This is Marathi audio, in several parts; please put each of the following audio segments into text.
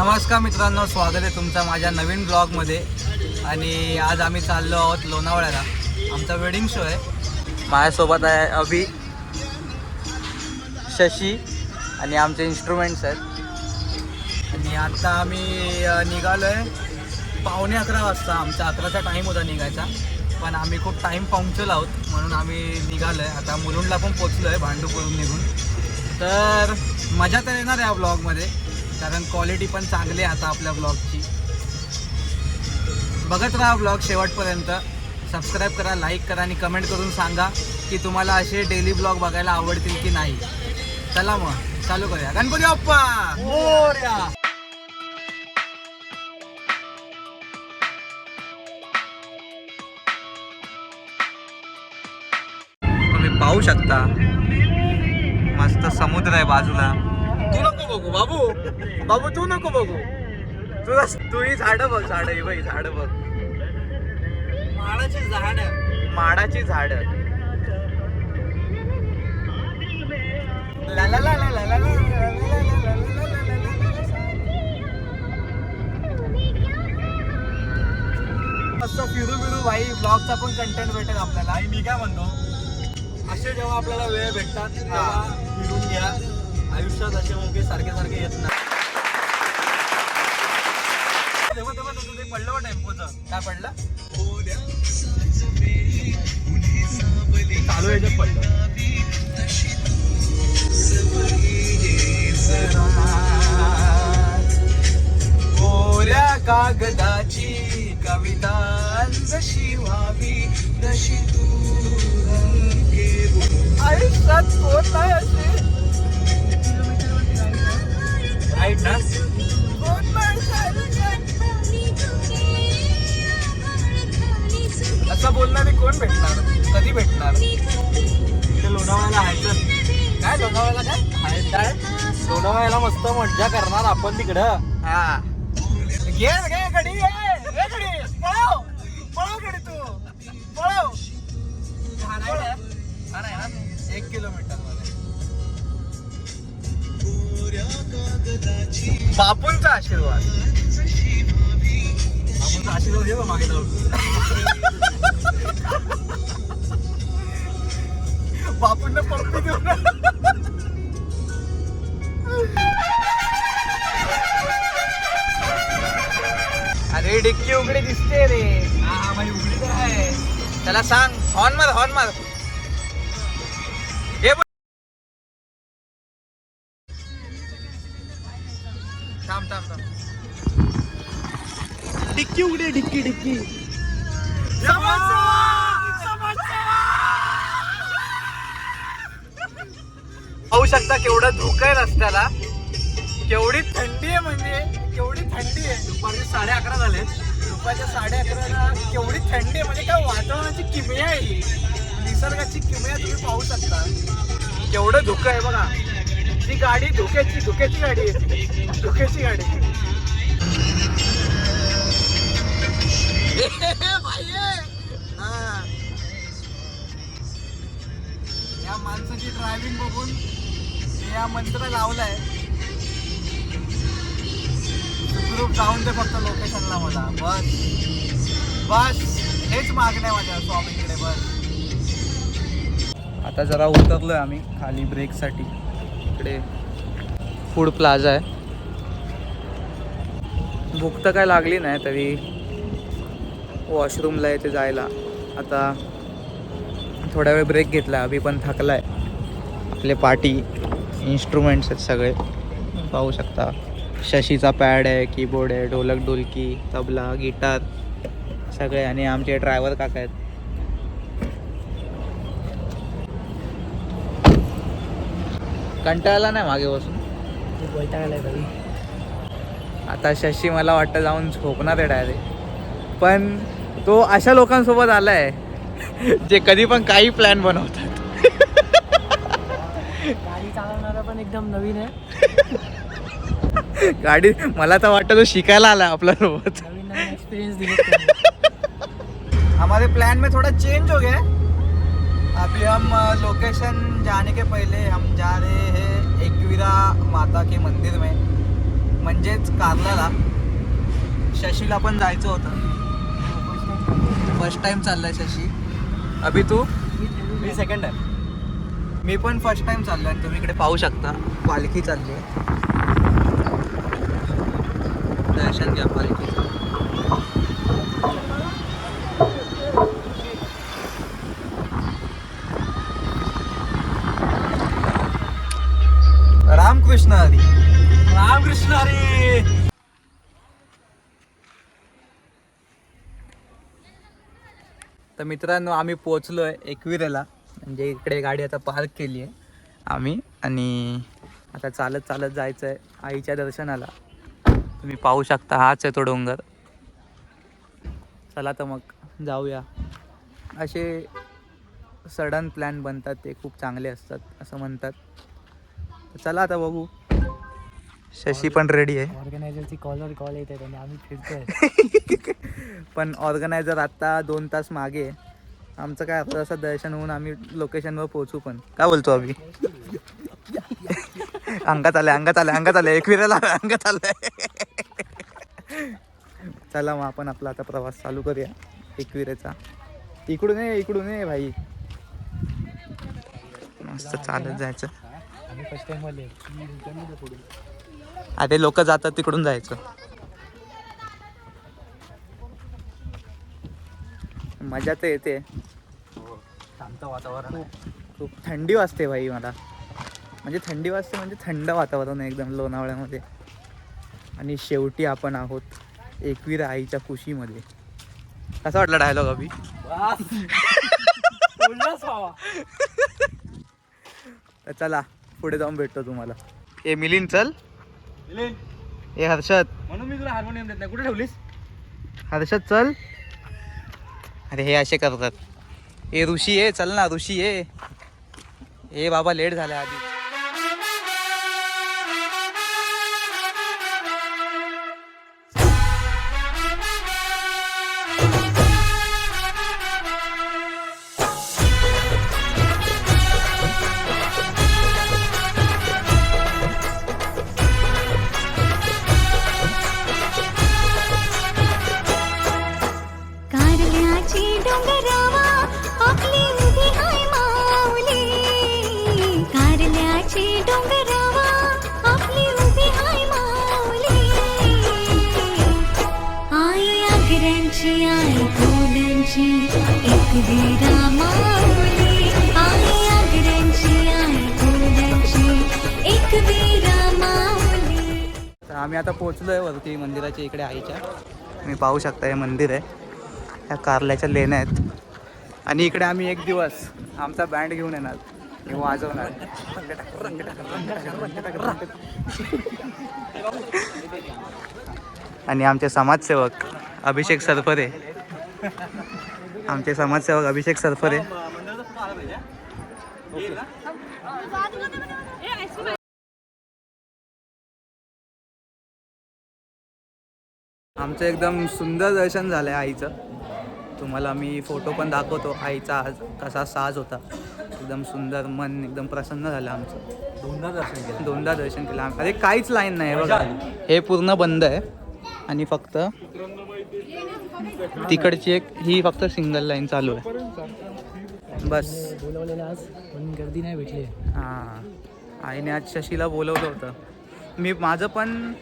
नमस्कार मित्रांनो स्वागत आहे तुमचं माझ्या नवीन ब्लॉगमध्ये. आणि आज आम्ही चाललो आहोत लोणावळ्याला. आमचा वेडिंग शो आहे. माझ्यासोबत आहे अभि शशी आणि आमचे इन्स्ट्रुमेंट्स आहेत. आणि आता आम्ही निघालो आहे पावणे अकरा वाजता. आमचा अकराचा टाईम होता निघायचा. पण आम्ही खूप टाईम पाहुणचल आहोत. म्हणून आम्ही निघालो आहे आता मुलुंडला पण पोचलो आहे भांडू करून निघून. तर मजा तर येणार आहे या ब्लॉगमध्ये कारण क्वालिटी पण चांगली आहे आता आपल्या ब्लॉगची बघत राहा ब्लॉग शेवटपर्यंत. सबस्क्राईब करा लाईक करा आणि कमेंट करून सांगा की तुम्हाला असे डेली ब्लॉग बघायला आवडतील की नाही. चला मग चालू करूया. गणपती बाप्पा! तुम्ही पाहू शकता मस्त समुद्र आहे बाजूला. बघू बाबू बाबू तू नको बघू तू तू ही झाड बघ झाड ही बाई झाड बघ माडाची झाड माडाची झाड फिरू फिरू भाई ब्लॉगचा पण कंटेंट भेटेल आपल्याला आणि मी काय म्हणतो असे जेव्हा आपल्याला वेळ भेटतात तेव्हा फिरून घ्या आयुष्यात असे मोके सारखे सारखे येत नाही. तेव्हा तेव्हा तुझं ते पडलं बा टेम्पोचं. काय पडलं? चालू याच्यात पडलं. कोऱ्या कागदाची कविता जशी व्हावी जशी तू आयुष्यात कोण नाही असे आहेत ना? असं बोलणारे कोण भेटणार? कधी भेटणार? इथे लोणावळ्याला आहे काय लोणावळ्याला काय? आहे लोणावळ्याला मस्त मज्जा करणार आपण तिकडं. हा. ये गे घडी ये घडी पळव पळव घडी तू. पळव. एक किलोमीटर. बापूंचा आशीर्वाद. बापूंचा आशीर्वाद घेऊ मागे जाऊन. बापूंना पप्पी देऊ अरे डिक्की उघडी दिसते रे. हा माझी उघडी तर आहे. त्याला सांग हॉर्न मार हॉर्न मार. थांब थांब थांब. डिक्की उघडी डिक्की डिक्की. पाहू शकता केवढं धोका आहे रस्त्याला. केवढी थंडी आहे म्हणजे केवढी थंडी आहे. दुपारचे साडे अकरा झाले दुपारच्या साडे अकराला केवढी थंडी आहे म्हणजे काय वातावरणाची किमया आहे निसर्गाची किमया तुम्ही पाहू शकता. केवढं धुकं आहे बघा. ती गाडी धुक्याची धुक्याची गाडी आहे. धुक्याची गाडी हा. या माणसाची ड्रायव्हिंग बघून या मंत्र लावलाय. सुखरूप जाऊन दे फक्त लोकेशनला मला. बस. बस. हेच मागणं आहे माझ्या स्वामीकडे. बस. आता जरा उतरलोय आम्ही खाली ब्रेकसाठी इकडे फूड प्लाझा आहे. भूक तर काय लागली नाही तरी वॉशरूमला येते जायला. आता थोडा वेळ ब्रेक घेतला अभि पण थकला आहे आपले पार्टी इन्स्ट्रुमेंट्स आहेत सगळे. पाहू शकता. शशीचा पॅड आहे कीबोर्ड आहे ढोलक ढोलकी तबला गिटार सगळे आणि आमचे ड्रायव्हर काका आहेत. कंटाळला नाही मागे बसून? आता शशी मला वाटतं जाऊन झोपणार आहे डायरेक्ट पण तो अशा लोकांसोबत आलाय जे कधी पण काही प्लॅन बनवतात. गाडी चालवणारा पण एकदम नवीन आहे. गाडी मला तर वाटतं तो शिकायला नवीन नवीन एक्सपीरियंस दिले हमारे प्लान में थोड़ा चेंज हो गया. है अभी हम लोकेशन जाने के पहले हम जा रहे हैं एकवीरा माता के मंदिर में म्हणजेच कारलाला. शशीला पण जायचं होतं. फर्स्ट टाइम चाललाय शशी. अभि तू? मी सेकंड आहे. मी पण फर्स्ट टाइम चाललो आणि तुम्ही इकडे पाहू शकता. पालखी चालली आहे. दर्शन घ्या पालखी. तर मित्रांनो आम्ही पोचलो आहे एकविरेला. म्हणजे इकडे गाडी आता पार्क केली आहे आम्ही. आणि आता चालत चालत जायचं आहे आईच्या दर्शनाला. तुम्ही पाहू शकता हाच आहे तो डोंगर. चला तर मग जाऊया. असे सडन प्लॅन बनतात ते खूप चांगले असतात असं म्हणतात. चला आता बघू. शशी पण रेडी आहे. ऑर्गनायझरची कॉलर कॉल येत आणि आम्ही फिरतोय. पण ऑर्गनायझर आत्ता दोन तास मागे आहे. आमचं काय आपलं असं दर्शन होऊन आम्ही लोकेशनवर पोहोचू पण. काय बोलतो अभि? अंगात आलंय अंगात आलंय अंगात आलंय. एकविराला अंगात आलंय. चला मग आपण आपला आता प्रवास चालू करूया. एकविरेचा इकडून ये इकडून ये भाई. मस्त चालत जायचं आम्ही फर्स्ट टाइममध्ये अरे लोक जातात तिकडून जायचं. मजा तर येते. शांत वातावरण आहे. खूप थंडी वाजते भाई मला. म्हणजे थंडी वाजते म्हणजे थंड वातावरण आहे एकदम लोणावळ्यामध्ये. आणि शेवटी आपण आहोत एकवीर आईच्या कुशीमध्ये. कसा वाटला डायलॉग अभि. तर चला पुढे जाऊन भेटतो तुम्हाला. ए मिलिंद चल. ए हर्षद. म्हणून मी तुला हार्मोनियम देत नाही. कुठे ठेवलीस? हर्षद चल. अरे हे असे करतात. ए ऋषी ये चल ना ऋषी ये ए बाबा लेट झाला आधी. आम्ही आता पोहोचलो आहे वरती मंदिराच्या इकडे आईच्या. तुम्ही पाहू शकता हे मंदिर आहे. ह्या कारल्याच्या लेण्या आहेत. आणि इकडे आम्ही एक दिवस आमचा बँड घेऊन येणार. हे वाजवणार. आणि आमचे समाजसेवक अभिषेक सरफरे. आमचे समाजसेवक अभिषेक सरफरे. आमचं एकदम सुंदर दर्शन झालं आहे आईचं. तुम्हाला मी फोटो पण दाखवतो. आईचा आज कसा साज होता. एकदम सुंदर मन एकदम प्रसन्न झालं आमचं. दोनदा दर्शन केलं. दोनदा दर्शन केलं आम- अरे काहीच लाईन नाही बघा. हे पूर्ण बंद आहे. आणि फक्त तिकडची एक ही फक्त सिंगल लाईन चालू आहे. बस. बोलवलेलं आज पण गर्दी नाही भेटली हां. आईने आज शशीला बोलवलं होतं. मी माझं पण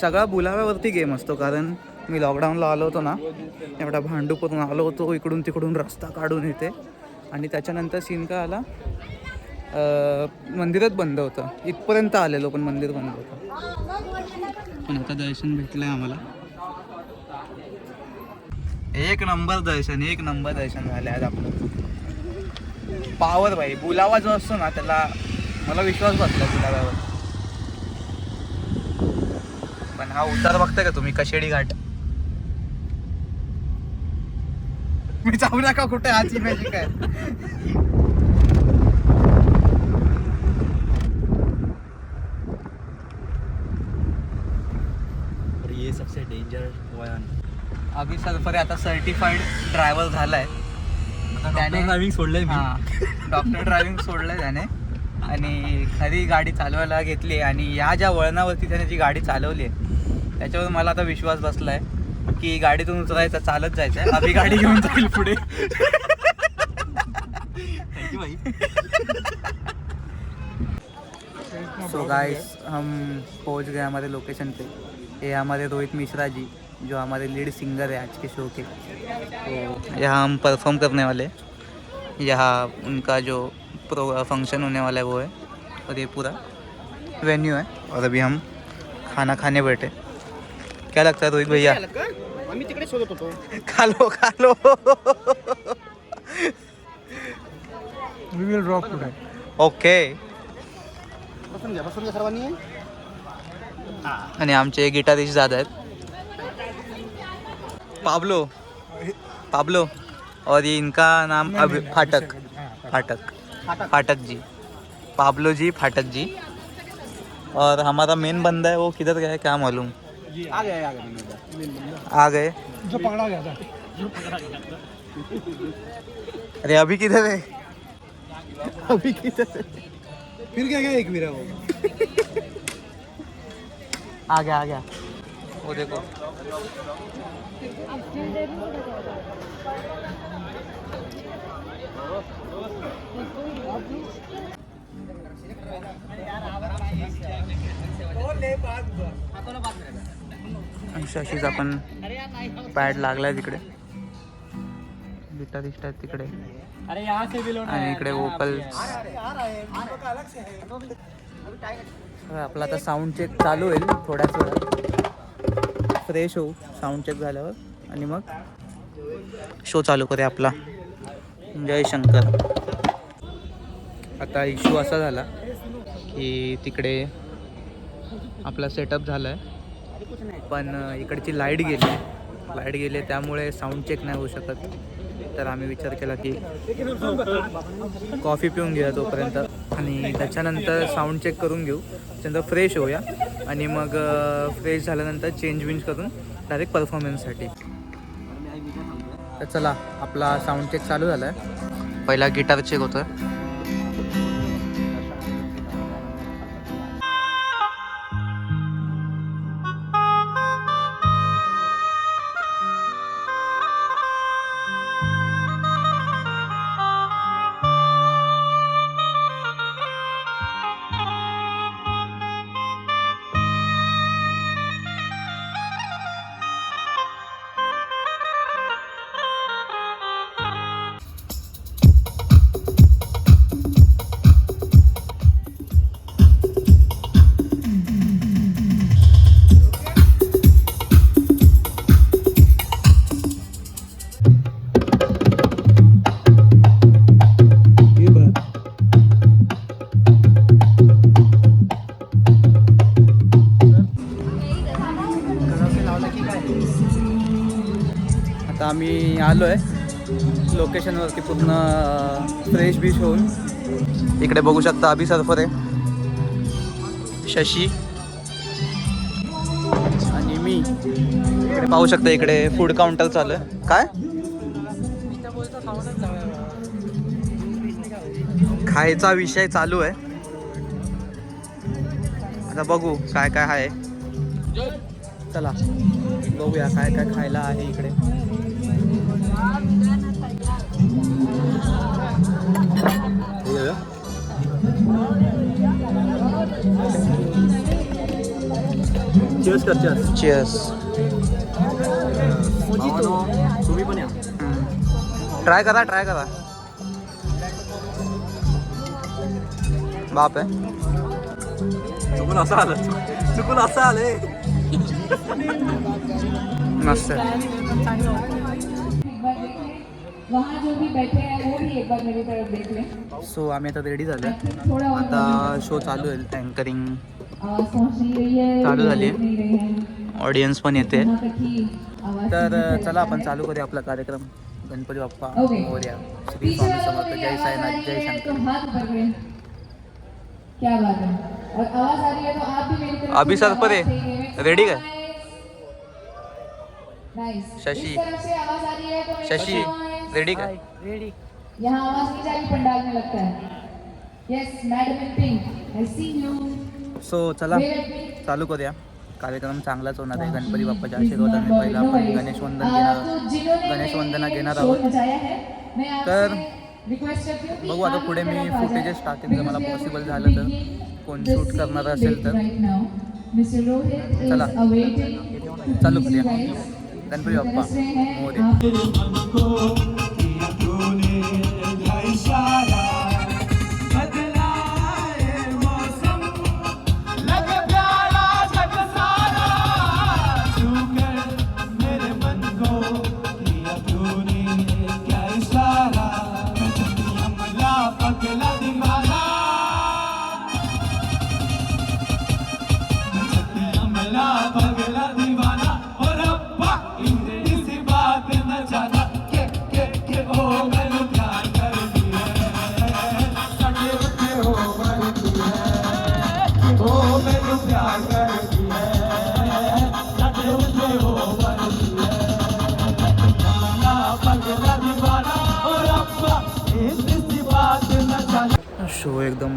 सगळा बुलाव्यावरती गेम असतो कारण मी लॉकडाऊनला आलो होतो ना एवढा भांडू करून आलो होतो इकडून तिकडून रस्ता काढून येते आणि त्याच्यानंतर सीन काय आला? मंदिरच बंद होतं. इथपर्यंत आलेलो पण मंदिर बंद होतं. पण आता दर्शन भेटलंय आम्हाला. एक नंबर दर्शन एक नंबर दर्शन झालं आज आपलं. पावर भाई बुलावा जो असतो ना त्याला मला विश्वास बसला बुलाव्यावर. पण हा उतार बघताय का तुम्ही? कशेडी घाट मी जाऊ नका कुठे हाच मॅजिक आहे. और ये सबसे डेंजर वळण. अभि सरफरे आता सर्टिफाईड ड्रायव्हर झालाय. त्याने- ड्रायव्हिंग सोडलंय हा डॉक्टर ड्रायव्हिंग सोडलंय त्याने. आणि खरी गाडी चालवायला घेतली आणि या ज्या वळणावरती त्याने जी गाडी चालवली आहे त्याच्यावर मला आता विश्वास बसलाय की गाडीतून उतरायचं चालत जायचं आहे गाडी घेऊन जाईल पुढे. सो गाइस हम पहुंच गए हमारे लोकेशन पे. ये हमारे रोहित मिश्रा जी जो हमारे लीड सिंगर है आज के शो के. तो यहाँ हम परफॉर्म करने वाले यहाँ उनका जो प्रो फंक्शन होने वाला है वो है. और ये पूरा वेन्यू है. और अभी हम खाना खाने बैठे क्या लगता है रोहित भैया? आम्ही तिकडे शोधत होतो. खा लो खा low we will drop today okay बसून घ्या बसून घ्या सर्वांनी. आणि आमचे गिटारिस्ट दादा आहेत. पाब्लो. पाब्लो. और ये इनका नाम अभी फाटक. फाटक. फाटक. जी पाब्लो जी फाटक जी और हमारा मेन बंदा है वो किधर गया है क्या मालूम? आ गया आ गया आ गए। जो पकड़ा गया था। अरे अभी किधर है? अभी किधर फिर क्या गया एक मेरा वो? आ गया आ गया। वो देखो। शशीचा पण पॅड लागलाय तिकडे. गिटारिस्ट आहेत तिकडे. आणि इकडे वोकल आपला आता साऊंड चेक चालू होईल थोड्याच वेळात. फ्रेश होऊ साऊंड चेक झाल्यावर. आणि मग शो चालू करूया आपला. जय शंकर. आता इश्यू असा झाला की तिकडे आपला सेटअप झाला आहे पण इकडची लाइट गेली. लाइट गेली त्यामुळे साऊंड चेक नाही होऊ शकत. तर आम्ही विचार केला की कॉफी पिऊन घेऊया तोपर्यंत. आणि त्याच्यानंतर साऊंड चेक करून घेऊ. त्याच्यानंतर फ्रेश होऊया. आणि मग फ्रेश झाल्यानंतर चेंज विंज करून डायरेक्ट परफॉर्मन्ससाठी तर चला आपला साऊंड चेक चालू झाला आहे पहिला गिटार चेक होतं आम्ही आहे लोकेशनवरती पूर्ण फ्रेश बीच होऊन. इकडे बघू शकता अभि सरफर आहे शशी आणि मी. इकडे पाहू शकता इकडे फूड काउंटर चालू आहे. काय? खायचा विषय चालू आहे. आता बघू काय काय आहे. चला बघूया काय काय खायला आहे इकडे. चेअर्स कर चेअर्स चिअर्स तुम्ही पण या. ट्राय करा ट्राय करा. बाप आहे चुकून असं आलं. चुकून असं आलंय मस्त. सो आम्ही आता रेडी झालो आता शो चालू आहे अँकरिंग चालू झाली आहे. ऑडियन्स पण येते तर चला आपण चालू करूया आपला कार्यक्रम गणपती बाप्पा. मोरया श्री स्वामी समर्थ जय साईनाथ जय शंकर क्या अभी से सर पर। आवाज देंगे। Make रेडी some का? noise. Nice. शशि। है शशि. रेडी का रेडी यहाँ आवाज नहीं जा रही पंडाल में लगता है। Yes, madam in pink. I see you. So चला. चालू करूया. कार्यक्रम चांगलाच होणार आहे. गणपती बाप्पाच्या आशीर्वादाने. पहिला आपण गणेश वंदन घेणार गणेश वंदना घेणार आहोत. तर बघू आता पुढे मी फुटेजेस टाकेन जर मला पॉसिबल झालं तर कोण शूट करणार असेल तर. चला. चालू करूया. गणपती बाप्पा. मोरे.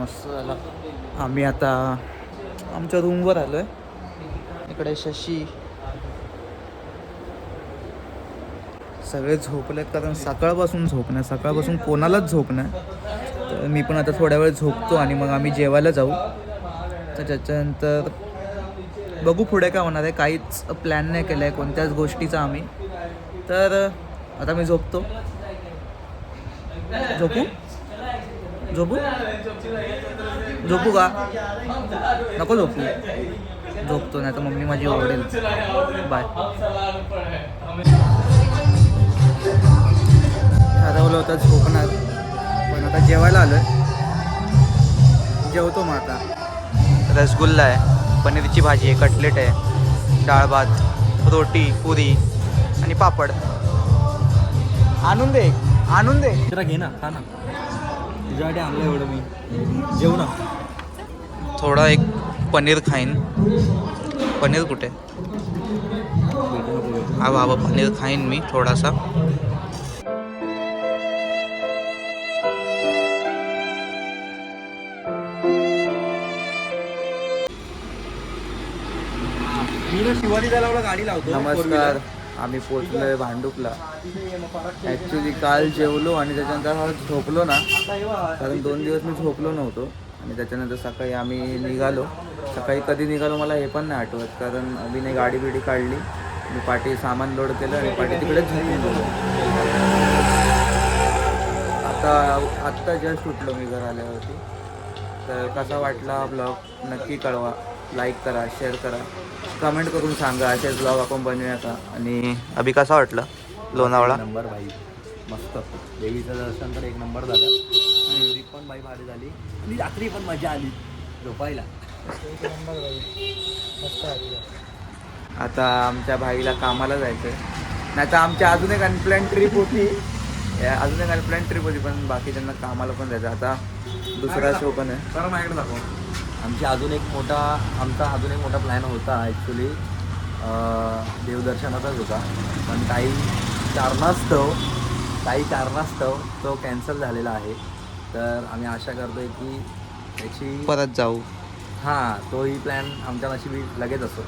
मस्त झाला. आम्ही आता आमच्या रूमवर आलो आहे इकडे शशी. सगळे झोपले कारण सकाळपासून झोप नाही. सकाळपासून कोणालाच झोप नाही. तर मी पण आता थोड्या वेळ झोपतो आणि मग आम्ही जेवायला जाऊ. तर त्याच्यानंतर बघू पुढे काय होणार आहे. काहीच प्लॅन नाही केलं आहे कोणत्याच गोष्टीचा आम्ही. तर आता मी झोपतो. झोपू? झोपू? झोपू का? नको झोपू. झोपतो नाही तर मम्मी माझी ओरडेल. बाय. ठरवलं होतं झोपणार पण आता जेवायला आलोय. जेवतो मग आता. रसगुल्ला आहे पनीरची भाजी आहे कटलेट आहे डाळ भात रोटी पुरी आणि पापड. आणून दे आणून दे. जरा घे ना खा ना. तुझ्यासाठी आणलं एवढं मी. जेव ना. थोडा एक पनीर खाईन. पनीर कुठे? हा बाबा पनीर खाईन मी थोडासा. मी ना शिवाजी तलावला गाडी लावतो. नमस्कार. आम्ही पोचलोय भांडुपला. ॲक्च्युली काल जेवलो आणि त्याच्यानंतर हा झोपलो ना कारण दोन दिवस मी झोपलो नव्हतो. आणि त्याच्यानंतर सकाळी आम्ही निघालो. सकाळी कधी निघालो मला हे पण नाही आठवत कारण अभिने गाडी बिडी काढली. मी पाठी सामान लोड केलं आणि पाठी तिकडेच झोपून गेलो. आता आत्ता जस्ट उठलो मी घर आल्यावरती तर कसा वाटला ब्लॉग नक्की कळवा. लाईक करा शेअर करा. कमेंट करून सांगा असेच ब्लॉग आपण बनवूया का आणि अभि कसा वाटला लोणावळा? नंबर भाई. मस्त. देवीचं दर्शन तर एक नंबर झालं. ट्रिप पण बाई भारी झाली. आणि रात्री पण मजा आली. झोपायला. आता आमच्या भाईला कामाला जायचं आहे नाही तर आमची अजून एक अनप्लॅन ट्रिप होती. या अजून एक अनप्लॅन ट्रिप होती पण बाकीच्यांना कामाला पण जायचं. आता दुसरा शो पण आहे. तर माझ्याकडे दाखव. आमची अजून एक मोठा आमचा अजून एक मोठा प्लॅन होता ॲक्च्युली देवदर्शनाचाच होता. पण काही कारणास्तव काही कारणास्तव तो कॅन्सल झालेला आहे. तर आम्ही आशा करतोय की याची परत जाऊ. हां तोही प्लॅन आमच्या नशिबी लगेच असतो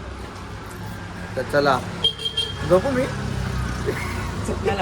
तर चला झोपू मी?